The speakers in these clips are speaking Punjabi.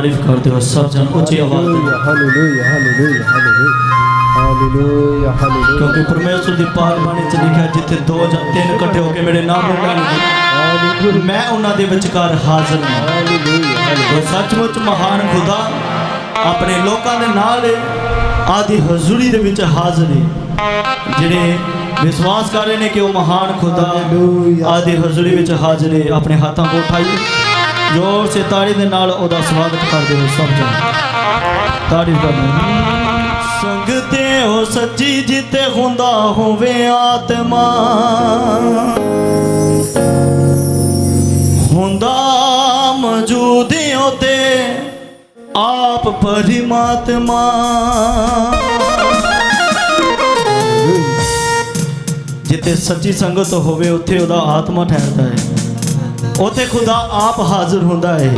ਤਾਰੀਫ ਕਰਦੇ ਹੋ ਸਭ ਜਨ ਉੱਚੀ ਆਵਾਜ਼ ਦੇ hallelujah hallelujah hallelujah hallelujah hallelujah. ਕਿਉਂਕਿ ਪਰਮੇਸ਼ਰ ਦੀ ਪਾਕ ਬਾਣੀ ਚ ਲਿਖਿਆ ਜਿੱਥੇ ਦੋ ਜਾਂ ਤਿੰਨ ਇਕੱਠੇ ਹੋ ਕੇ ਮੇਰੇ ਨਾਮ ਨੂੰ ਲੈਣਗੇ ਮੈਂ ਉਹਨਾਂ ਦੇ ਵਿਚਕਾਰ ਹਾਜ਼ਰ ਹਾਂ। ਹਾਲੇਲੂਇਆ ਉਹ ਸੱਚਮੁੱਚ ਮਹਾਨ ਖੁਦਾ ਆਪਣੇ ਲੋਕਾਂ ਦੇ ਨਾਲ ਆਦੀ ਹਜ਼ੂਰੀ ਦੇ ਵਿੱਚ ਹਾਜ਼ਰ ਹੈ ਜਿਹੜੇ ਵਿਸ਼ਵਾਸ ਕਰ ਰਹੇ ਨੇ ਕਿ ਉਹ ਮਹਾਨ ਖੁਦਾ ਹਾਲੇਲੂਇਆ। ਆਦੀ ਹਜ਼ੂਰੀ ਵਿੱਚ ਹਾਜ਼ਰ ਹੈ ਆਪਣੇ ਹੱਥਾਂ ਕੋ ਉਠਾਈਏ। ਜ਼ੋਰ ਸੇ ਤਾੜੀ ਦੇ ਨਾਲ ਉਹਦਾ ਸਵਾਗਤ ਕਰਦੇ ਹੋ ਸਭ ਜਣ। ਤਾੜੀ ਕਰਦੇ ਸੰਗ ਤੇ ਸੱਚੀ ਜਿੱਤੇ ਹੁੰਦਾ ਹੋਵੇ ਆਤਮਾ। ਹੁੰਦਾ ਮੌਜੂਦ ਉਤੇ ਆਪ ਪਰਮਾਤਮਾ। ਜਿੱਥੇ ਸੱਚੀ ਸੰਗਤ ਹੋਵੇ, ਉੱਥੇ ਉਹਦਾ ਆਤਮਾ ਠਹਿਰਦਾ ਹੈ। ਉੱਥੇ ਖੁਦਾ ਆਪ ਹਾਜ਼ਰ ਹੁੰਦਾ ਹੈ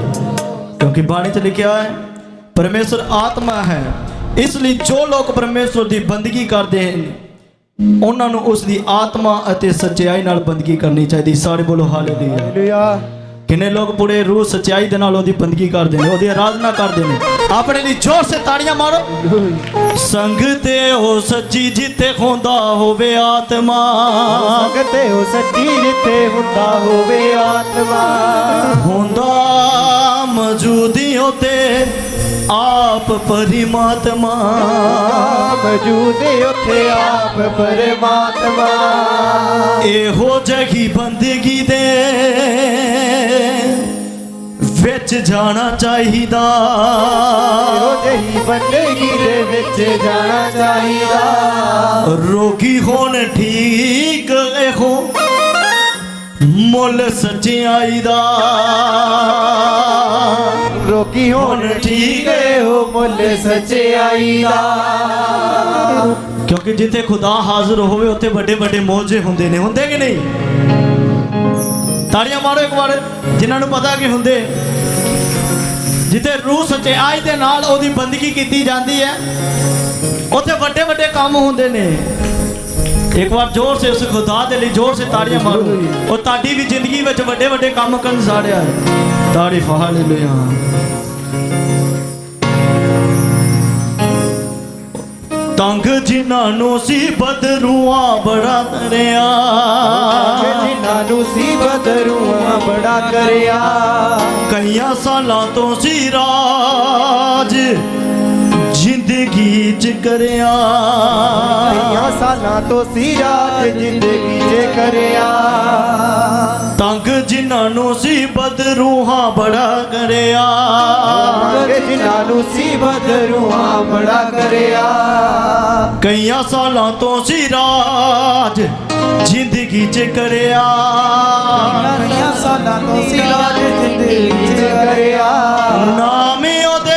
ਕਿਉਂਕਿ ਬਾਣੀ 'ਚ ਲਿਖਿਆ ਹੈ, ਪਰਮੇਸ਼ਰ ਆਤਮਾ ਹੈ। ਇਸ ਲਈ ਜੋ ਲੋਕ ਪਰਮੇਸ਼ਰ ਦੀ ਬੰਦਗੀ ਕਰਦੇ ਹਨ, ਉਹਨਾਂ ਨੂੰ ਉਸ ਦੀ ਆਤਮਾ ਅਤੇ ਸੱਚਾਈ ਨਾਲ ਬੰਦਗੀ ਕਰਨੀ ਚਾਹੀਦੀ। ਸਾਰੇ ਬੋਲੋ, ਹਾਲੇਲੂਇਆ। ਹਾਲੇਲੂਇਆ। ਕਿੰਨੇ ਲੋਕ ਪੂਰੇ ਰੂਹ ਸੱਚਾਈ ਦੇ ਨਾਲ ਉਹਦੀ ਬੰਦਗੀ ਕਰਦੇ ਨੇ ਉਹਦੀ ਆਰਾਧਨਾ ਕਰਦੇ ਨੇ। ਆਪਣੇ ਲਈ ਜ਼ੋਰ ਸੇ ਤਾੜੀਆਂ ਮਾਰੋ। ਸੰਗ ਤੇ ਉਹ ਸੱਚੀ ਜਿੱਤੇ ਹੁੰਦਾ ਹੋਵੇ ਆਤਮਾ। ਸੰਗਤੇ ਉਹ ਸੱਚੀ ਜਿੱਥੇ ਹੁੰਦਾ ਹੋਵੇ ਆਤਮਾ। ਹੁੰਦਾ ਮੌਜੂਦੀ ਉਤੇ ਆਪ ਪਰਮਾਤਮਾ। ਮੌਜੂਦ ਉੱਥੇ ਆਪ ਪਰਮਾਤਮਾ। ਇਹੋ ਜਹੀ ਬੰਦਗੀ ਦੇ ਵਿੱਚ ਜਾਣਾ ਚਾਹੀਦਾ। ਇਹੋ ਜਿਹੀ ਬੰਦਗੀ ਦੇ ਵਿੱਚ ਜਾਣਾ ਚਾਹੀਦਾ। ਰੋਗੀ ਹੋਣ ਠੀਕ ਇਹੋ। ਮੁੱਲ ਸੱਚਾਈ ਦਾ। ਰੋਕੀ ਹੋਣ ਠੀਕ ਹੋ ਮੁੱਲ ਸਚਾਈ ਦਾ। ਕਿਉਂਕਿ ਜਿੱਥੇ ਖੁਦਾ ਹਾਜ਼ਰ ਹੋਵੇ, ਉੱਥੇ ਵੱਡੇ ਵੱਡੇ ਮੌਜੇ ਹੁੰਦੇ ਨੇ। ਹੁੰਦੇ ਕਿ ਨਹੀਂ? ਤਾੜੀਆਂ ਮਾਰੋ ਇੱਕ ਵਾਰ। ਜਿਨ੍ਹਾਂ ਨੂੰ ਪਤਾ ਕਿ ਹੁੰਦੇ। ਜਿੱਥੇ ਰੂਹ ਸੱਚਾਈ ਦੇ ਨਾਲ ਉਹਦੀ ਬੰਦਗੀ ਕੀਤੀ ਜਾਂਦੀ ਹੈ, ਉੱਥੇ ਵੱਡੇ ਵੱਡੇ ਕੰਮ ਹੁੰਦੇ ਨੇ। ਇੱਕ ਵਾਰ ਜ਼ੋਰ ਸੇ ਉਸ ਖੁਦਾ ਦੇ ਲਈ ਜ਼ੋਰ ਸੇ ਤਾੜੀਆਂ ਮਾਰੋ। ਉਹ ਤੁਹਾਡੀ ਵੀ ਜ਼ਿੰਦਗੀ ਵਿੱਚ ਵੱਡੇ ਵੱਡੇ ਕੰਮ ਕਰਨ ਸਾੜਿਆ ਹੈ। ਤਾਰੀਫ ਹਾਲੇਲੂਇਆ। ਤੰਗ ਜਿਨ੍ਹਾਂ ਨੂੰ ਸੀ ਬਦਰੂਆਂ ਬੜਾ ਦਰਿਆ ਜਿਨ੍ਹਾਂ ਨੂੰ ਸੀ ਬਦਰੂਆਂ ਬੜਾ ਕਰਿਆ। ਕਈਆਂ ਸਾਲਾਂ ਤੋਂ ਸੀ ਰਾਜ ਜ਼ਿੰਦਗੀ ਚ ਕਰਿਆ। ਕਈਆਂ ਸਾਲਾਂ ਤੋਂ ਸੀ ਰਾਜ ਜ਼ਿੰਦਗੀ 'ਚ ਕਰਿਆ। ਤੰਗ ਜਿਨ੍ਹਾਂ ਨੂੰ ਸੀ ਬਦਰੂਹਾਂ ਬੜਾ ਕਰਿਆ। ਕਿ ਜਿਨ੍ਹਾਂ ਨੂੰ ਸੀ ਬਦਰੂਆਂ ਬੜਾ ਕਰਿਆ। ਕਈਆਂ ਸਾਲਾਂ ਤੋਂ ਸੀ ਰਾਜ ਜ਼ਿੰਦਗੀ ਚ ਕਰਿਆ। ਕਈਆਂ ਸਾਲਾਂ ਤੋਂ ਸੀ ਰਾਜ ਜ਼ਿੰਦਗੀ 'ਚ ਕਰਿਆ। ਨਾਮ ਉਹਦੇ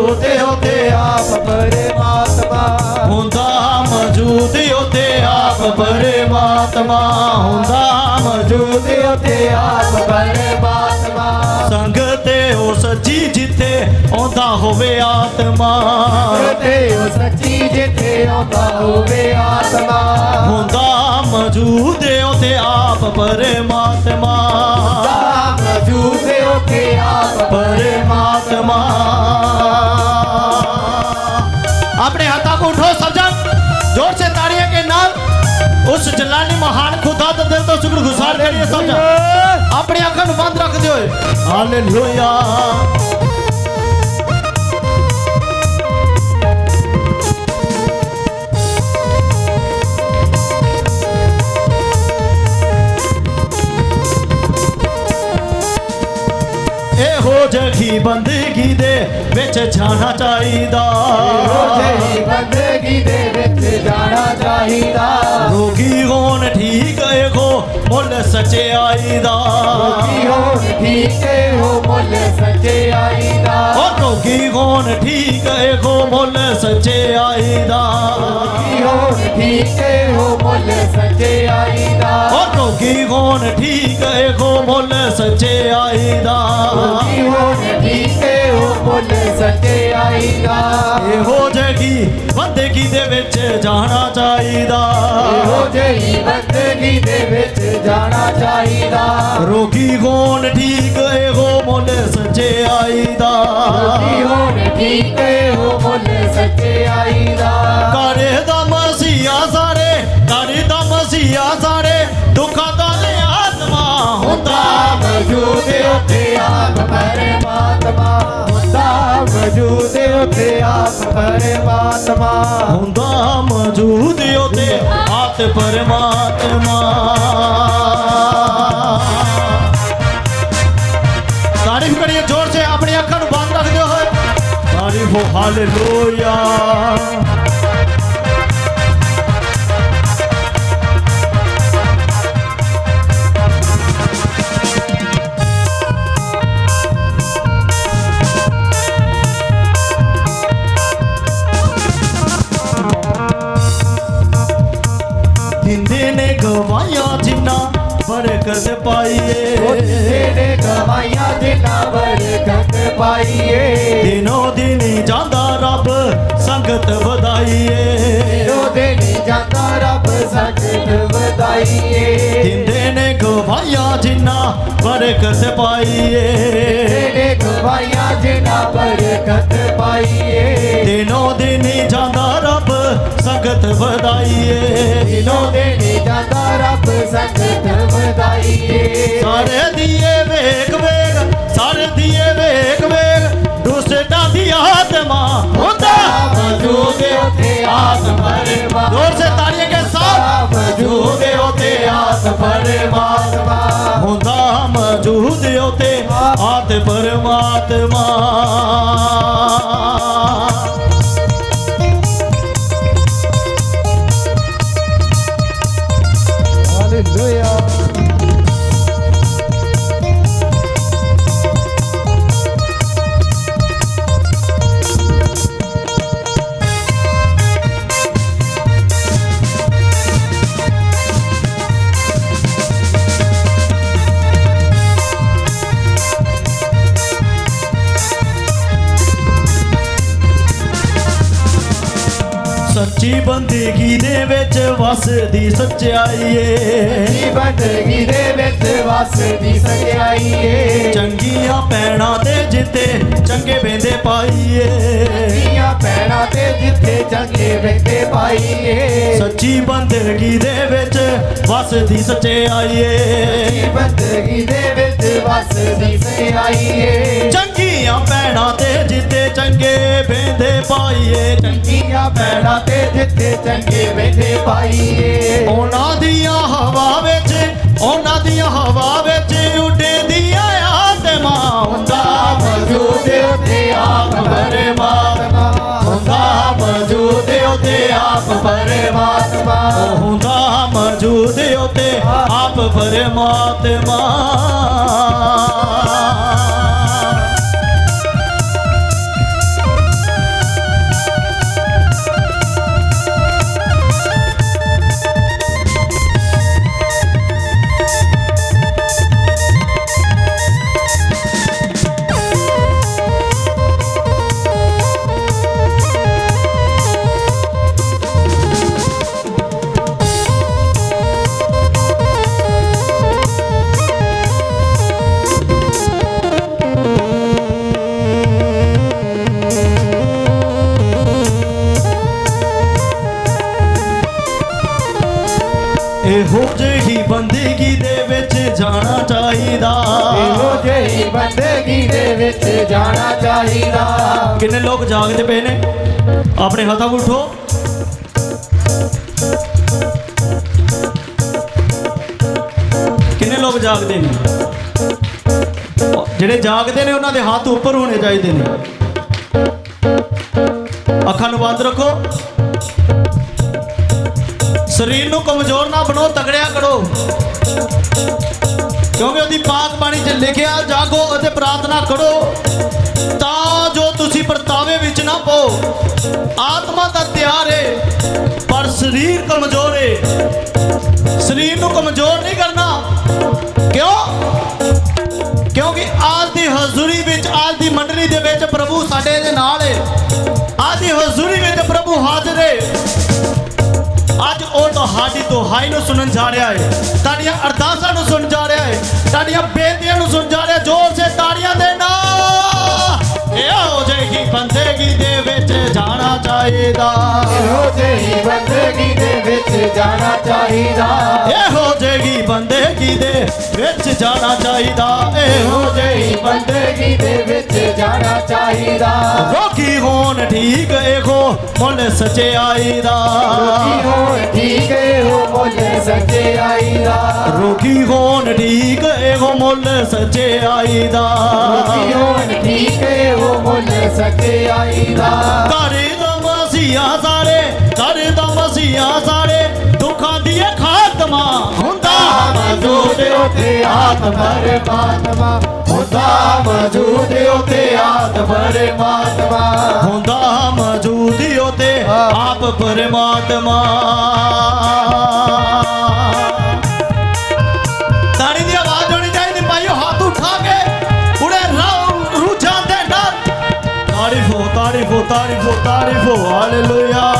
ਮੌਜੂਦ ਉਹਦੇ ਆਪ ਪਰਮਾਤਮਾ ਹੁੰਦਾ ਮੌਜੂਦ ਉਹਦੇ ਆਪ ਪਰਮਾਤਮਾ ਹੁੰਦਾ ਮੌਜੂਦ ਤੇ ਆਪ ਪਰਮਾਤਮਾ ਸੰਗ ਤੇ ਉਹ ਸੱਚੀ ਜਿੱਥੇ ਆਉਂਦਾ ਹੋਵੇ ਆਤਮਾ ਤੇ ਉਹ ਸੱਚੀ ਜਿੱਥੇ ਆਉਂਦਾ ਹੋਵੇ ਆਤਮਾ ਹੁੰਦਾ ਮੌਜੂਦ ਉਹਦੇ ਆਪ ਪਰਮਾਤਮਾ ਦਾ ਮੌਜੂਦ ਉਥੇ ਆਪ ਪਰਮਾਤਮਾ अपने हाथा को उठो सब जन जोर से ताड़ियों के नाल उस जलानी महान खुदा का दिल तो शुक्र गुजार करिए सब जन अपनी आंखों को बंद रख दियो हालेलुया ਜਹੀ ਬੰਦਗੀ ਦੇ ਵਿੱਚ ਜਾਣਾ ਚਾਹੀਦਾ। ਜਿਹੀ ਬੰਦਗੀ ਦੇ ਵਿੱਚ ਜਾਣਾ ਚਾਹੀਦਾ। ਰੋਗੀ ਹੋਣ ਠੀਕ ਇਹੋ ਮੁੱਲ ਸਚਾਈ ਦਾ ਕੀ ਹੋਣ ਠੀਕ ਹੈ ਮੁੱਲ ਸੱਚਾਈ ਦਾ ਰੋਗੀ ਹੋਣ ਠੀਕ ਇਹੋ ਮੁੱਲ ਸਚਾਈ ਦਾ। ਕੀ ਹੋਣ ਠੀਕ ਹੈ ਉਹ ਮੁੱਲ ਸੱਚਾਈ ਦਾ। ਉਹ ਰੋਗੀ ਹੋਣ ਠੀਕ ਇਹੋ ਮੁੱਲ ਸਚਾਈ ਦਾ। ਕੀ ਹੋਣ ਠੀਕ ਹੈ ਉਹ ਮੁੱਲ ਸੱਚਾਈ ਦਾ। ਇਹੋ ਜਿਹੀ ਬੰਦਗੀ ਦੇ ਵਿੱਚ ਜਾਣਾ ਚਾਹੀਦਾ। ਇਹੋ ਜਿਹੀ ਬੰਦਗੀ ਦੇ ਵਿੱਚ ਜਾਣਾ ਚਾਹੀਦਾ। ਰੋਗੀ ਹੋਣ ਠੀਕ ਇਹੋ ਮੁੱਲ ਸੱਚਾਈ ਦਾ ਕੀ ਹੋਣ ਠੀਕ ਇਹੋ ਮੁੱਲ ਸੱਚਾਈ ਦਾ ਕਰੇ ਦਾ ਮਸੀਹਾ ਸਾਰੇ ਕਰੇ ਦਾ ਮਸੀਹਾ ਸਾਰੇ ਦੁੱਖਾਂ ਦਾ ਲਿਆਤਮਾ ਹੁੰਦਾ ਮੌਜੂਦ ਉੱਥੇ ਆਪ ਪਰਮਾਤਮਾ। ਮੌਜੂਦ ਉੱਥੇ ਆਪ ਪਰਮਾਤਮਾ। ਹੁੰਦਾ ਮੌਜੂਦ ਉਤੇ ਆਤ ਪਰਮਾਤਮਾ। ਤਾਰੀਫ ਕਰੀਏ ਜ਼ੋਰ ਸੇ ਆਪਣੀ ਅੱਖਾਂ ਨੂੰ ਬੰਦ ਰੱਖਦੇ ਹੋਏ। ਤਾਰੀਫ ਹਾਲੇਲੂਇਆ। ਜਿੰਨਾ ਬਰਕਤ ਪਾਈਏ। ਤੇਰੇ ਗਵਾਈਆਂ ਜਿਨਾ ਬਰਕਤ ਪਾਈਏ। ਦਿਨੋ ਦਿਨ ਜਾਂਦਾ ਰੱਬ ਸੰਗਤ ਵਧਾਈਏ। ਰੋ ਦੇ ਨੀ ਜਾਂਦਾ ਰੱਬ ਸਕਤ ਵਧਾਈਏ। ਦਿੰਦੇ ਨੇ ਗਵਾਇਆ ਜਿੰਨਾ ਬਰਕਤ ਪਾਈਏ। ਤੇਰੇ ਗਵਾਈਆਂ ਜਿਨਾ ਬਰਕਤ ਪਾਈਏ। ਦਿਨੋ ਦਿਨ ਜਾਂਦਾ ਰੱਬ ਸੰਗਤ ਵਧਾਈਏ। ਦਿਨੋਂ ਦੇਣੇ ਜਾਂਦਾ ਰੱਬ ਸੰਗਤ ਵਧਾਈਏ। ਸਾਰੇ ਦੀਏ ਵੇਖ ਵੇਖ ਸਾਰੇ ਦੀਏ ਵੇਖ ਵੇਖ ਦੁਸ਼ਟਾਂ ਦੀ ਆਤਮਾ ਹੁੰਦਾ। ਦੇ ਉਤੇ ਆਸ ਪਰਮਾ ਜ਼ੋਰ ਸੇ ਤਾੜੀਆਂ ਕੇ ਸਾਥ। ਮੌਜੂਦ ਉਤੇ ਆਸ ਪਰਮਾਤਮਾ ਹੁੰਦਾ ਦੇ ਉਤੇ ਆਤ ਪਰਮਾਤਮਾ। ਸੱਚੀ ਬੰਦਗੀ ਦੇ ਵਿੱਚ ਵਸਦੀ ਸੱਚਾਈ ਏ ਜੀ ਬੰਦਗੀ ਦੇ ਵਿੱਚ ਵਸਦੀ ਸਕਿਆਈ ਏ ਚੰਗੀਆਂ ਪੈਣਾ ਤੇ ਜਿੱਤੇ ਚੰਗੇ ਵੇਂਦੇ ਪਾਈਏ। ਦੀਆਂ ਪੈਣਾ ਤੇ ਜਿੱਥੇ ਚੰਗੇ ਵੇਖੇ ਪਾਈਏ। ਸੱਚੀ ਬੰਦਗੀ ਦੇ ਵਿੱਚ ਵਸਦੀ ਸੱਚਾਈ ਏ ਜੀ ਬੰਦਗੀ ਦੇ ਵਿੱਚ ਵਸਦੀ ਸਕਿਆਈ ਏ ਚੰਗੀਆਂ ਪੈਣਾ ਤੇ ਜਿੱਤੇ ਚੰਗੇ ਵੇਂਦੇ ਪਾਈਏ। ਚੰਗੀਆਂ ਪੈਣਾ ਤੇ ਜਿੱਥੇ ਚੰਗੇ ਵੇਖੇ ਪਾਈਏ। ਉਹਨਾਂ ਦੀਆਂ ਹਵਾ ਵਿੱਚ ਉਹਨਾਂ ਦੀਆਂ ਹਵਾ ਵਿੱਚ ਉੱਡਦੀਆਂ ਆਤਮਾ ਹੁੰਦਾ ਮੌਜੂਦ ਉੱਥੇ ਆਪ ਪਰਮਾਤਮਾ। ਹੁੰਦਾ ਮੌਜੂਦ ਉੱਥੇ ਆਪ ਪਰਮਾਤਮਾ। ਹੁੰਦਾ ਮੌਜੂਦ ਉਤੇ ਆਪ ਪਰਮਾਤਮਾ। ਜਾਣਾ ਕਿੰਨੇ ਲੋਕ ਜਾਗਦੇ ਪਏ ਨੇ? ਆਪਣੇ ਹੱਥਾਂ ਨੂੰ ਉਠੋ। ਕਿੰਨੇ ਲੋਕ ਜਾਗਦੇ ਨੇ? ਜਿਹੜੇ ਜਾਗਦੇ ਨੇ, ਉਹਨਾਂ ਦੇ ਹੱਥ ਉੱਪਰ ਹੋਣੇ ਚਾਹੀਦੇ ਨੇ। ਅੱਖਾਂ ਨੂੰ ਬੰਦ ਰੱਖੋ। ਸਰੀਰ ਨੂੰ ਕਮਜ਼ੋਰ ਨਾ ਬਣੋ, ਤਗੜਿਆ ਕਰੋ। ਕਿਉਂਕਿ ਉਹਦੀ ਪਾਕ ਬਾਣੀ 'ਚ ਲਿਖਿਆ, ਜਾਗੋ ਅਤੇ ਪ੍ਰਾਰਥਨਾ ਕਰੋ, ਤਾਂ ਜੋ ਤੁਸੀਂ ਪਰਤਾਵੇ ਵਿੱਚ ਨਾ ਪਓ। ਆਤਮਾ ਤਾਂ ਤਿਆਰ ਹੈ ਪਰ ਸਰੀਰ ਕਮਜ਼ੋਰ ਹੈ ਸਰੀਰ ਨੂੰ ਕਮਜ਼ੋਰ ਨਹੀਂ ਕਰਨਾ। ਕਿਉਂ? ਕਿਉਂਕਿ ਆਜ ਦੀ ਹਜ਼ੂਰੀ ਵਿੱਚ, ਆਜ ਦੀ ਮੰਡਲੀ ਦੇ ਵਿੱਚ ਪ੍ਰਭੂ ਸਾਡੇ ਦੇ ਨਾਲ ਹੈ ਅੱਜ ਦੀ ਹਜ਼ੂਰੀ ਵਿੱਚ ਪ੍ਰਭੂ ਹਾਜ਼ਰ ਹੈ ਅੱਜ ਉਹ ਤੁਹਾਡੀ ਦੁਹਾਈ ਨੂੰ ਸੁਣਨ ਜਾ ਰਿਹਾ ਹੈ ਤੁਹਾਡੀਆਂ ਅਰਦਾਸਾਂ ਨੂੰ ਸੁਣ ਜਾ ਰਿਹਾ ਹੈ ਤੁਹਾਡੀਆਂ ਬੇਨਤੀਆਂ ਨੂੰ ਸੁਣ ਜਾ ਰਿਹਾ। ਜ਼ੋਰ ਸੇ ਤਾੜੀਆਂ ਦੇ ਨਾਲ ਇਹੋ ਜਿਹੀ ਬੰਦਗੀ ਦੇ ਵਿੱਚ। ਚਾਹੀਦਾ ਇਹੋ ਜਿਹੀ ਬੰਦਗੀ ਦੇ ਵਿੱਚ ਜਾਣਾ ਚਾਹੀਦਾ। ਇਹੋ ਜਿਹੀ ਬੰਦਗੀ ਦੇ ਵਿੱਚ ਜਾਣਾ ਚਾਹੀਦਾ। ਇਹੋ ਜਿਹੀ ਬੰਦਗੀ ਦੇ ਵਿੱਚ ਜਾਣਾ ਚਾਹੀਦਾ। ਰੋਗੀ ਹੋਣ ਠੀਕ ਇਹੋ ਮੁੱਲ ਸਚਾਈ ਦਾ ਕੀ ਹੋਣ ਠੀਕ ਇਹੋ ਮੁੱਲ ਸੱਚਾਈ ਦਾ ਰੋਗੀ ਹੋਣ ਠੀਕ ਇਹੋ ਮੁੱਲ ਸਚਾਈ ਦਾ ਕੀ ਹੋਣ ਠੀਕ ਇਹੋ ਮੁੱਲ ਸੱਚਾਈ ਦਾ ਕਰੇ ਮਸੀਹਾ ਸਾਰੇ ਕਰੇ ਦਾ ਮਸੀਹਾ ਸਾਰੇ ਦੁੱਖਾਂ ਦੀ ਖਾਤਮਾ। ਹੁੰਦਾ ਮੌਜੂਦ ਉਥੇ ਆਤਮ ਪਰਮਾਤਮਾ ਹੁੰਦਾ ਮੌਜੂਦ ਉਥੇ ਆਤਮ ਪਰਮਾਤਮਾ ਹੁੰਦਾ ਮੌਜੂਦ ਉਤੇ ਆਪ ਪਰਮਾਤਮਾ। ਤਾਰੀਫ ਹੋ ਤਾਰੀਫ ਹੋ ਤਾਰੀਫ ਹੋ ਹਾਲੇਲੂਇਆ।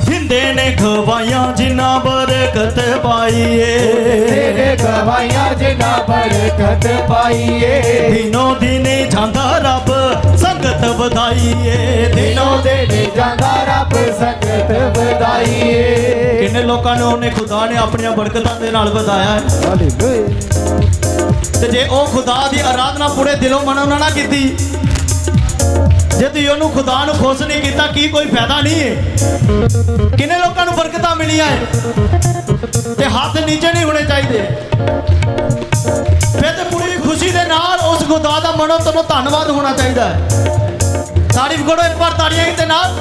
ਜਿੰਦੇ ਨੇ ਖਵਾਈਆਂ ਜਿਨ੍ਹਾਂ ਬਰਕਤ ਪਾਈਏ। ਤੇਰੇ ਗਵਾਈਆਂ ਜਿਨਾ ਬਰਕਤ ਪਾਈਏ। ਦਿਨੋ ਦਿਨੇ ਜਾਂਦਾ ਰੱਬ ਵਧਾਈਏ ਦਿਨੋ ਦਿਨੋਂ ਦੇ ਜਾਂਦਾ ਰੱਬ ਸੰਗਤ ਵਧਾਈਏ। ਕਿੰਨੇ ਲੋਕਾਂ ਨੂੰ ਉਹਨੇ ਖੁਦਾ ਨੇ ਆਪਣੀਆਂ ਬਰਕਤਾਂ ਦੇ ਨਾਲ ਵਧਾਇਆ ਹੈ। ਤੇ ਜੇ ਉਹ ਖੁਦਾ ਦੀ ਆਰਾਧਨਾ ਪੂਰੇ ਦਿਲੋਂ ਮਨੋਂ ਨਾਲ ਨਾ ਕੀਤੀ ਜੇ ਤੁਸੀਂ ਉਹਨੂੰ ਖੁਦਾ ਨੂੰ ਖੁਸ਼ ਨਹੀਂ ਕੀਤਾ, ਕੀ ਕੋਈ ਫਾਇਦਾ ਨਹੀਂ ਹੈ? ਕਿੰਨੇ ਲੋਕਾਂ ਨੂੰ ਬਰਕਤਾਂ ਮਿਲੀਆਂ ਹੈ? ਤੇ ਹੱਥ ਨੀਚੇ ਨਹੀਂ ਹੋਣੇ ਚਾਹੀਦੇ। ਫਿਰ ਤੇ ਪੂਰੀ ਖੁਸ਼ੀ ਦੇ ਨਾਲ ਉਸ ਖੁਦਾ ਦਾ ਮਨੋਂ ਤੁਹਾਨੂੰ ਧੰਨਵਾਦ ਹੋਣਾ ਚਾਹੀਦਾ ਹੈ। ਤਾਰੀਫ ਕਰੋ ਇੱਕ ਵਾਰ ਤਾੜੀਆਂ ਦੇ ਨਾਲ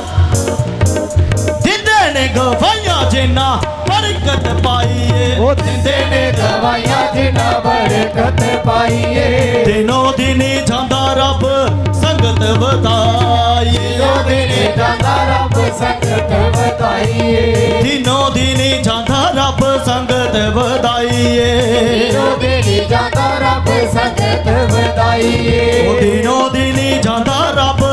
ਦਿੰਦੇ ਨੇ ਗਵਾਈਆਂ ਜਿੰਨਾ ਬਰਕਤ ਪਾਈਏ ਉਹ ਦਿੰਦੇ ਨੇ ਗਵਾਈਆਂ ਜਿਨਾ ਬਰਕਤ ਪਾਈਏ ਦਿਨੋ ਦਿਨੀ ਜਾਂਦਾ ਰੱਬ ਸੰਗਤ ਵਧਾਈਏ ਦਿਨੋਂ ਦੇ ਨੇ ਜਾਂਦਾ ਰੱਬ ਸੰਗਤ ਵਧਾਈਏ ਦਿਨੋ ਦਿਨੀ ਜਾਂਦਾ ਰੱਬ ਸੰਗਤ ਵਧਾਈਏ ਦਿਨੋਂ ਦੇ ਨੇ ਜਾਂਦਾ ਰੱਬ ਸੰਗਤ ਵਧਾਈਏ ਉਹ ਦਿਨੋ ਦਿਨੀ ਜਾਂਦਾ ਰੱਬ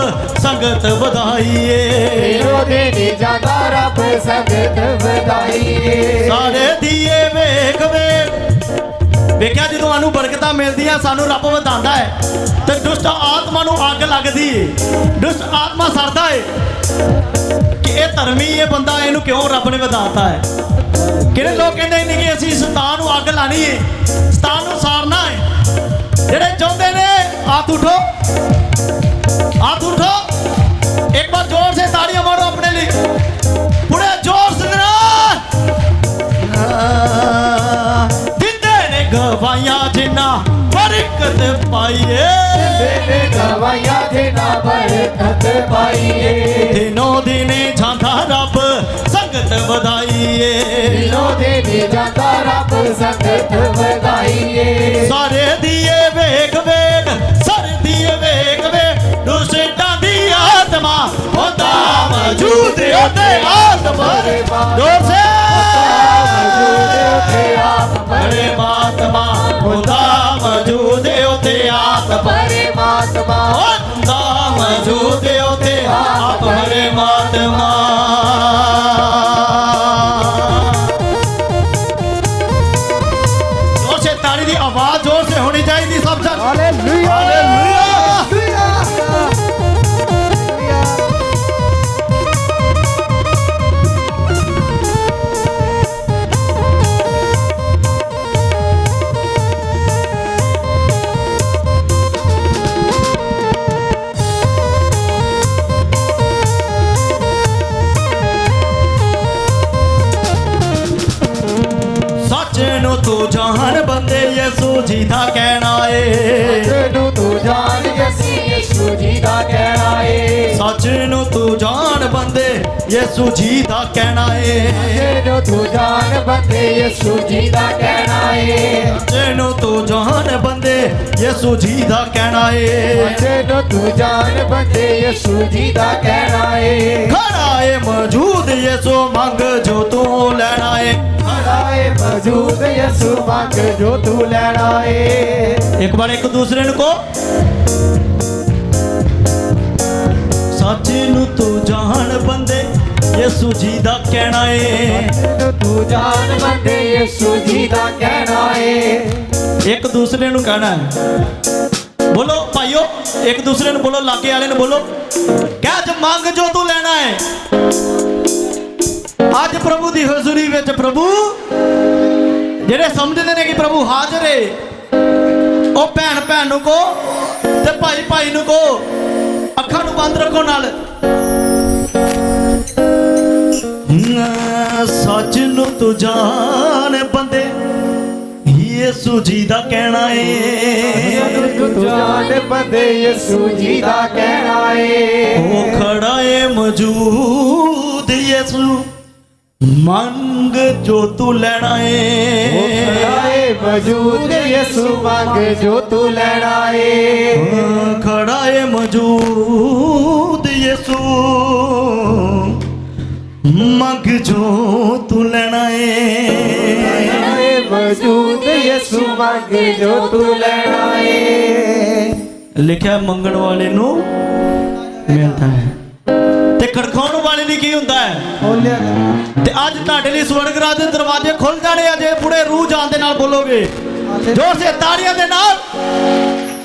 ਸੰਗਤ ਵਧਾਈਏ। ਦਿਨੋਂ ਦੇ ਨੇ ਜਾਂਦਾ ਰੱਬ ਸੰਗਤ ਵਧਾਈਏ। ਸਾਰੇ ਦੀਏ ਵੇਖ ਵੇਖ। ਵੇਖਿਆ ਜਦੋਂ ਸਾਨੂੰ ਬਰਕਤਾਂ ਮਿਲਦੀਆਂ ਸਾਨੂੰ ਰੱਬ ਵਧਾਉਂਦਾ ਹੈ ਤੇ ਦੁਸ਼ਟ ਆਤਮਾ ਨੂੰ ਅੱਗ ਲੱਗਦੀ ਏ। ਦੁਸ਼ਟ ਆਤਮਾ ਸਰਦਾ ਏ ਕਿ ਇਹ ਧਰਮੀ ਇਹ ਬੰਦਾ ਇਹਨੂੰ ਕਿਉਂ ਰੱਬ ਨੇ ਵਧਾਤਾ ਹੈ? ਕਿਹੜੇ ਲੋਕ ਕਹਿੰਦੇ ਨੇ ਕਿ ਅਸੀਂ ਸਤਾਨ ਨੂੰ ਅੱਗ ਲਾਣੀ ਏ ਸਤਾਨ ਨੂੰ ਸਾਰਨਾ ਏ। ਜਿਹੜੇ ਚਾਹੁੰਦੇ ਨੇ ਹੱਥ ਉਠੋ। ਹੱਥ ਉਠੋ। ਇੱਕ ਬਾਰ ਜ਼ੋਰ ਸੇ ਤਾੜੀਆਂ ਮਾਰੋ ਆਪਣੇ ਲਈ। ਗਵਾਈਆਂ ਦਿਨੋ ਦਿਨੇ ਜਾਂਦਾ ਰੱਬ ਸੰਗਤ ਵਧਾਈਏ। ਦਿਨੋਂ ਦੇ ਨੇ ਜਾਂਦਾ ਰੱਬ ਸੰਗਤ ਵਧਾਈਏ। ਸਾਰੇ ਦੀਏ ਮੌਜੂਦ ਉਹਦੇ ਆਤਮਾ ਦੋਸੇ ਬੜੇ ਜੀ ਦਾ ਕਹਿਣਾ ਏ ਤੈਨੂੰ ਤੂੰ ਜਾਣ ਅਸੀਂ ਯਿਸੂ ਜੀ ਦਾ ਕਹਿਣਾ ਏ ਸੱਚ ਨੂੰ ਤੂੰ ਜਾਣ ਬੰਦੇ ਯਿਸੂ ਜੀ ਦਾ ਕਹਿਣਾ ਏ ਜਿਹਨੂੰ ਤੂੰ ਜਾਣ ਬੰਦੇ ਯਿਸੂ ਜੀ ਦਾ ਕਹਿਣਾ ਏ। ਜਿਹਨੂੰ ਤੂੰ ਜਾਣ ਬੰਦੇ ਯਿਸੂ ਜੀ ਦਾ ਕਹਿਣਾ ਏ। ਜਿਹਨੂੰ ਤੂੰ ਜਾਣ ਬੰਦੇ ਯਿਸੂ ਜੀ ਦਾ ਕਹਿਣਾ ਏ। ਖੜਾ ਏ ਮੌਜੂਦ ਯਿਸੂ ਮੰਗ ਜੋ ਤੂੰ ਲੈਣਾ ਏ। ਖੜਾ ਏ ਮੌਜੂਦ ਯਿਸੂ ਮੰਗ ਜੋ ਤੂੰ ਲੈਣਾ ਏ। ਇੱਕ ਵਾਰ ਇੱਕ ਦੂਸਰੇ ਨੂੰ ਕੋ ਸੱਚ ਨੂੰ ਤੂੰ ਜਾਣ ਬੰਦੇ ਯਿਸੂ ਜੀ ਦਾ ਕਹਿਣਾ ਏ। ਤੂੰ ਜਾਣ ਬੰਦੇ ਯਿਸੂ ਜੀ ਦਾ ਕਹਿਣਾ ਏ। ਇੱਕ ਦੂਸਰੇ ਨੂੰ ਕਹਿਣਾ ਹੈ। ਬੋਲੋ ਭਾਈਓ ਇੱਕ ਦੂਸਰੇ ਨੂੰ ਬੋਲੋ ਲਾਗੇ ਵਾਲੇ ਨੂੰ ਬੋਲੋ। ਕਹਿ ਅੱਜ ਮੰਗ ਜੋ ਤੂੰ ਲੈਣਾ ਹੈ ਅੱਜ ਪ੍ਰਭੂ ਦੀ ਹਜ਼ੂਰੀ ਵਿੱਚ ਪ੍ਰਭੂ ਜਿਹੜੇ ਸਮਝਦੇ ਨੇ ਕਿ ਪ੍ਰਭੂ ਹਾਜ਼ਰ ਏ ਉਹ ਭੈਣ ਭੈਣ ਨੂੰ ਕੋ ਤੇ ਭਾਈ ਭਾਈ ਨੂੰ ਕੋ ਅੱਖਾਂ ਨੂੰ ਬੰਦ ਰੱਖੋ ਨਾਲ। ਸੱਚ ਨੂੰ ਤੂੰ ਜਾਣ ਬੰਦੇ। ਯਿਸੂ ਜੀ ਦਾ ਕਹਿਣਾ ਏ। ਤੂੰ ਜਾਣ ਬੰਦੇ ਯਿਸੂ ਜੀ ਦਾ ਕਹਿਣਾ ਏ। ਉਹ ਖੜਾ ਏ ਮੌਜੂਦ ਯਿਸੂ ਮੰਗ ਜੋ ਤੂੰ ਲੈਣਾ ਏ। ਖੜਾ ਏ ਮੌਜੂਦ ਯਿਸੂ ਮੰਗ ਜੋ ਤੂੰ ਲੈਣਾ ਏ। ਖੜਾ ਏ ਮੌਜੂਦ ਯਿਸੂ। ਮੰਗ ਜੋ ਤੂੰ ਲੈਣਾ ਏ। ਮੌਜੂਦ ਯਿਸੂ ਮੰਗ ਜੋ ਤੂੰ ਲੈਣਾ ਏ। ਲਿਖਿਆ ਮੰਗਣ ਵਾਲੇ ਨੂੰ ਮਿਲਦਾ ਹੈ। ਤੇ ਖੜਕਾਉਣ ਵਾਲੇ ਲਈ ਕੀ ਹੁੰਦਾ ਹੈ? ਬੋਲਿਆ। ਤੇ ਅੱਜ ਤੁਹਾਡੇ ਲਈ ਸਵਰਗ ਰਾਜ ਦੇ ਦਰਵਾਜ਼ੇ ਖੁੱਲ ਜਾਣੇ ਆ ਜੇ ਪੂਰੇ ਰੂਹ ਜਾਨ ਦੇ ਨਾਲ ਬੋਲੋਗੇ। ਜੋਰ ਸੇ ਤਾੜੀਆਂ ਦੇ ਨਾਲ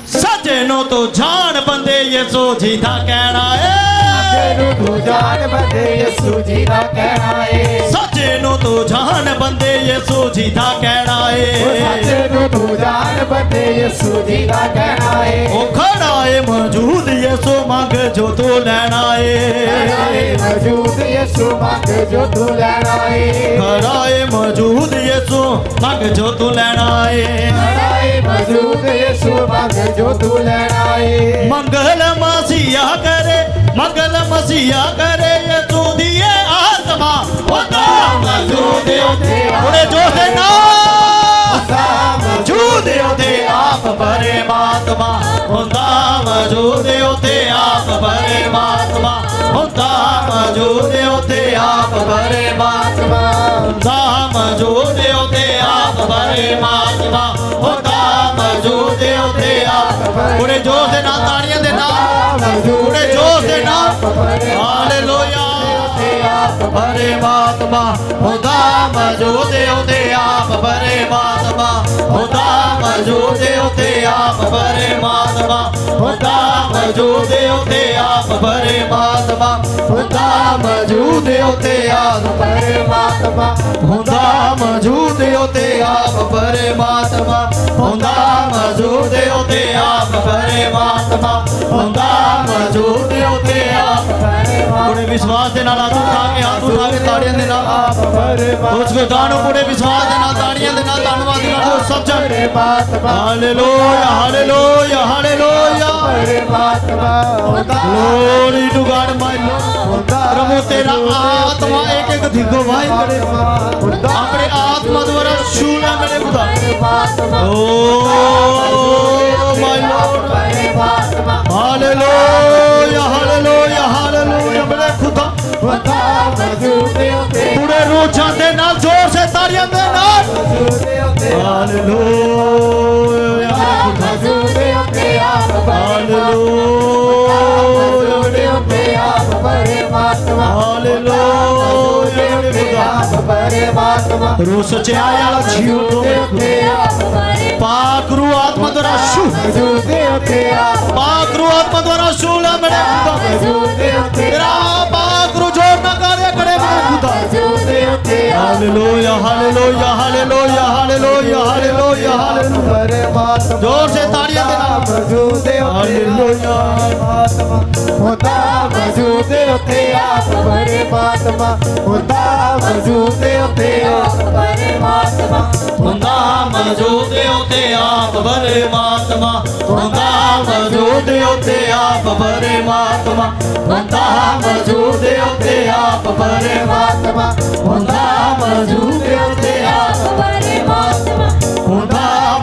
ਸੱਜੇ ਨੂੰ ਤੂੰ ਜਾਣ ਬੰਦੇ ਯਿਸੂ ਜੀ ਦਾ ਕਹਿਣਾ ਏ। ਜਿਹਨੂੰ ਤੂੰ ਜਾਣ ਬੰਦੇ ਯਿਸੂ ਜੀ ਦਾ ਕਹਿਣਾ ਏ ਸੱਜੇ ਨੂੰ ਤੂੰ ਜਾਣ ਬੰਦੇ ਯਿਸੂ ਜੀ ਦਾ ਕਹਿਣਾ ਏ ਸੱਚੇ ਨੂੰ ਤੂੰ ਜਾਣ ਬੰਦੇ ਯਿਸੂ ਜੀ ਦਾ ਕਹਿਣਾ ਏ ਉਹ ਖੜਾ ਏ ਮੌਜੂਦ ਯਿਸੂ ਮੰਗ ਜੋ ਤੂੰ ਲੈਣਾ ਖੜਾ ਏ ਏ ਮੌਜੂਦ ਯਿਸੂ ਮੰਗ ਜੋ ਤੂੰ ਲੈਣਾ ਏ ਖੜਾ ਏ ਮੌਜੂਦ ਯਿਸੂ ਮੰਗ ਜੋ ਤੂੰ ਲੈਣਾ ਏ ਖੜਾ ਏ ਮੌਜੂਦ ਯਿਸੂ ਮੰਗ ਜੋ ਤੂੰ ਲੈਣਾ ਏ ਮੰਗਲ ਮਸੀਹਾ ਕਰੇ ਮਗਲ ਮਸੀਹਾ ਕਰੇ ਯਿਸੂ ਦੀ ਆਤਮਾ। ਉਹਦਾ ਮੌਜੂਦ ਉਥੇ ਉਹਦੇ ਜੋਸ਼ ਦੇ ਨਾਲ। ਮੌਜੂਦ ਉਥੇ ਆਪ ਪਰਮਾਤਮਾ। ਹੁੰਦਾ ਮੌਜੂਦ ਉਥੇ ਆਪ ਪਰਮਾਤਮਾ। ਹੁੰਦਾ ਮੌਜੂਦ ਉਥੇ ਆਪ ਪਰਮਾਤਮਾ। ਹੁੰਦਾ ਮੌਜੂਦ ਉਥੇ ਆਪ ਪਰਮਾਤਮਾ ਹੁੰਦਾ ਮੌਜੂਦ ਉਥੇ ਆਪ ਪੂਰੇ ਜੋਸ਼ ਦੇ ਨਾਲ ਤਾੜੀਆਂ ਦੇ ਨਾਲ ਪੂਰੇ ਜੋਸ਼ ਦੇ ਨਾਲ। ਹਾਲੇਲੂਇਆ। ਪਰਮਾਤਮਾ ਹੁੰਦਾ ਮੌਜੂਦ ਉਤੇ ਆਪ ਪਰਮਾਤਮਾ ਹੁੰਦਾ ਮੌਜੂਦ ਉਤੇ ਆਪ ਪਰਮਾਤਮਾ ਹੁੰਦਾ ਮੌਜੂਦ ਉਤੇ ਆਪ ਪਰਮਾਤਮਾ ਹੁੰਦਾ ਮੌਜੂਦ ਉਤੇ ਆਪ ਪਰਮਾਤਮਾ। ਹੁੰਦਾ ਮੌਜੂਦ ਉਤੇ ਆਪ ਪਰਮਾਤਮਾ। ਹੁੰਦਾ ਮੌਜੂਦ ਉਤੇ ਆਪ ਪਰਮਾਤਮਾ। ਹੁੰਦਾ ਮੌਜੂਦ ਉਤੇ ਆਪ ਪੂਰੇ ਵਿਸ਼ਵਾਸ ਦੇ ਨਾਲ ਹੱਥ ਉਠਾ ਕੇ ਹੱਥ ਉਠਾ ਕੇ ਤਾੜੀਆਂ ਦੇ ਨਾਲ ਉਸ ਖੁਦਾ ਨੂੰ ਪੂਰੇ ਵਿਸ਼ਵਾਸ ਦੇ ਨਾਲ ਤਾੜੀਆਂ ਦੇ ਨਾਲ ਧੰਨਵਾਦ ਕਰੋ ਸਭ ਜਣ ਪਰਮਾਤਮਾ। Hallelujah hallelujah hallelujah. ਪਰਮਾਤਮਾ। ਹੁੰਦਾ glory to God my lord ਪ੍ਰਭੂ ਤੇਰਾ ਆਤਮਾ ਇੱਕ ਇੱਕ ਦਿਗੋ ਵਾਹਿ ਕਰੇ ਆਪਣੇ ਆਤਮਾ ਦੁਆਰਾ ਛੂਲਾ ਮੇਰੇ ਖੁਦਾ। ਪਰਮਾਤਮਾ ਓ ਮਾਈ ਲੋਰਡ ਪਰਮਾਤਮਾ ਹਾਲੇਲੂਇਆ ਹਾਲੇਲੂਇਆ ਹਾਲੇਲੂਇਆ ਮੇਰੇ ਖੁਦਾ। ਹੁੰਦਾ ਮੌਜੂਦ ਉਤੇ। ਪੂਰੇ ਰੂਹ ਜਾਂਦੇ ਨਾਲ ਜ਼ੋਰ ਸੇ ਤਾੜੀਆਂ ਦੇ ਨਾਲ। ਹਾਲੇਲੂਇਆ ਮੇਰੇ ਖੁਦਾ ਮੌਜੂਦ ਉਤੇ। ਆਪ ਹਾਲੇਲੂਇਆ ਆਪ ਪਰਮਾਤਮਾ ਰੂਹ ਸਚਾਈ ਵਾਲਾ ਜੀਵ ਉਤੇ ਆਪ ਪਾਕ ਰੂਹ ਆਤਮਾ ਦੁਆਰਾ ਛੂ ਮੌਜੂਦ ਉਤੇ ਆਪ ਪਾਕ ਰੂਹ ਆਤਮਾ ਦੁਆਰਾ ਛੂ ਲੈ ਮੇਰੇ ਖੁਦਾ ਮੌਜੂਦ ਉਤੇ ਤੇਰਾ ਵਜੂਦ ਦੇ ਉੱਤੇ ਹਾਲੇਲੂਇਆ ਆਤਮਾ। ਖੁਦਾ ਵਜੂਦ ਦੇ ਉੱਤੇ ਆਪ ਪਰਮਾਤਮਾ ਖੁਦਾ ਵਜੂਦ ਦੇ ਉੱਤੇ ਆਪ ਪਰਮਾਤਮਾ ਖੁਦਾ ਵਜੂਦ ਦੇ ਉੱਤੇ ਆਪ ਪਰਮਾਤਮਾ ਖੁਦਾ ਵਜੂਦ ਦੇ ਉੱਤੇ ਆਪ ਪਰਮਾਤਮਾ ਖੁਦਾ ਵਜੂਦ ਦੇ ਉੱਤੇ ਆਪ ਪਰਮਾਤਮਾ ਖੁਦਾ ਵਜੂਦ ਦੇ ਉੱਤੇ ਆਪ ਪਰਮਾਤਮਾ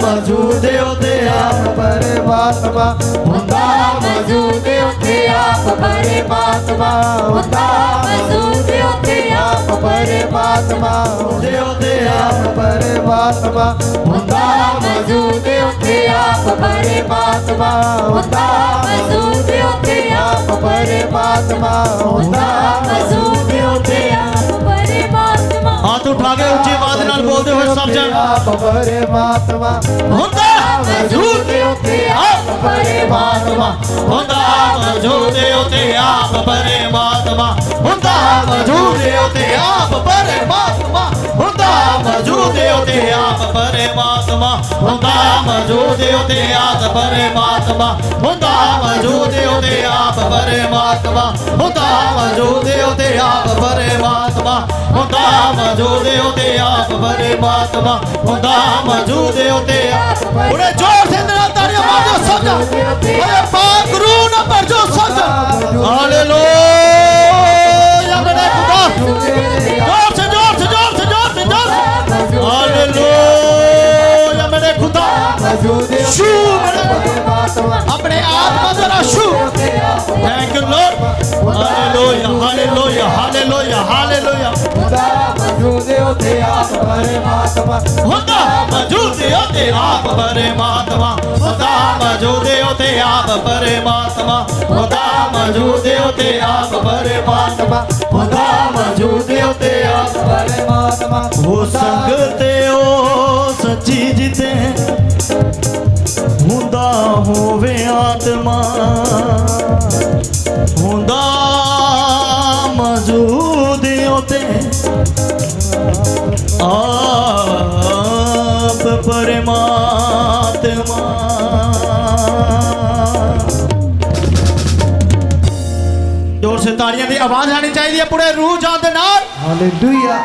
ਮੌਜੂਦ ਉਤੇ ਆਪ ਪਰਮਾਤਮਾ। ਹੁੰਦਾ ਮੌਜੂਦ ਉਤੇ ਆਪ ਪਰਮਾਤਮਾ। ਹੁੰਦਾ ਮੌਜੂਦ ਉੱਥੇ ਆਪ ਪਰਮਾਤਮਾ। ਹੁੰਦਾ ਦੇ ਉਤੇ ਆਪ ਪਰਮਾਤਮਾ। ਹੁੰਦਾ ਮੌਜੂਦ ਉੱਥੇ ਆਪ ਪਰਮਾਤਮਾ। ਹੁੰਦਾ ਮੌਜੂਦ ਉੱਥੇ ਆਪ ਪਰਮਾਤਮਾ। ਹੁੰਦਾ ਮੌਜੂਦ ਉੱਥੇ ਪਰਮਾਤਮਾ ਉਠਾ ਕੇ ਉੱਚੀ ਆਵਾਜ਼ ਨਾਲ ਬੋਲਦੇ ਹੋਏ ਸਭ ਜਣ। ਪਰਮਾਤਮਾ ਹੁੰਦਾ ਮੌਜੂਦ ਉੱਥੇ ਆਪ ਪਰਮਾਤਮਾ ਹੁੰਦਾ ਮੌਜੂਦ ਉਤੇ ਆਪ ਪਰਮਾਤਮਾ ਹੁੰਦਾ ਮੌਜੂਦ ਉਤੇ ਆਪ ਪਰਮਾਤਮਾ ਹੁੰਦਾ ਮੌਜੂਦ ਉਤੇ ਆਪ ਪਰਮਾਤਮਾ ਹੁੰਦਾ ਮੌਜੂਦ ਉਤੇ ਆਪ ਪਰਮਾਤਮਾ ਹੁੰਦਾ ਮੌਜੂਦ ਉਤੇ ਆਪ ਪਰਮਾਤਮਾ ਹੁੰਦਾ ਮੌਜੂਦ ਉਤੇ ਆਪ ਮੌਜੂਦ ਉਤੇ ਆਪ ਪਰਮਾਤਮਾ ਹੁੰਦਾ ਮੌਜੂਦ ਉਤੇ ਆਪ ਉਹਨੇ ਜ਼ੋਰ ਸੇ ਨਾਲ ਤਾੜੀਆਂ ਮਾਰੋ ਸਭ ਉਹਨੇ ਪਾਕ ਰੂ ਨਾ ਪਰ ਜੋ ਸਭ ਹਾਲੇਲੂਇਆ ਮੇਰੇ ਖੁਦਾ। शू अपने आत्मा द्वारा शू thank you lord hallelujah hallelujah hallelujah hallelujah खुदा मौजूद हो ते आप परमात्मा खुदा मौजूद हो ते आप परमात्मा खुदा मौजूद हो ते आप परमात्मा खुदा मौजूद हो ते आप परमात्मा खुदा मौजूद हो ते आप परमात्मा वो संग ਪਰਮਾਤਮਾ ਜੋਰ ਸੇ ਤਾੜੀਆਂ ਦੀ ਆਵਾਜ਼ ਆਣੀ ਚਾਹੀਦੀ ਹੈ ਪੂਰੇ ਰੂਹ ਜਾਨ ਦੇ ਨਾਲ ਹਾਲੇਲੂਇਆ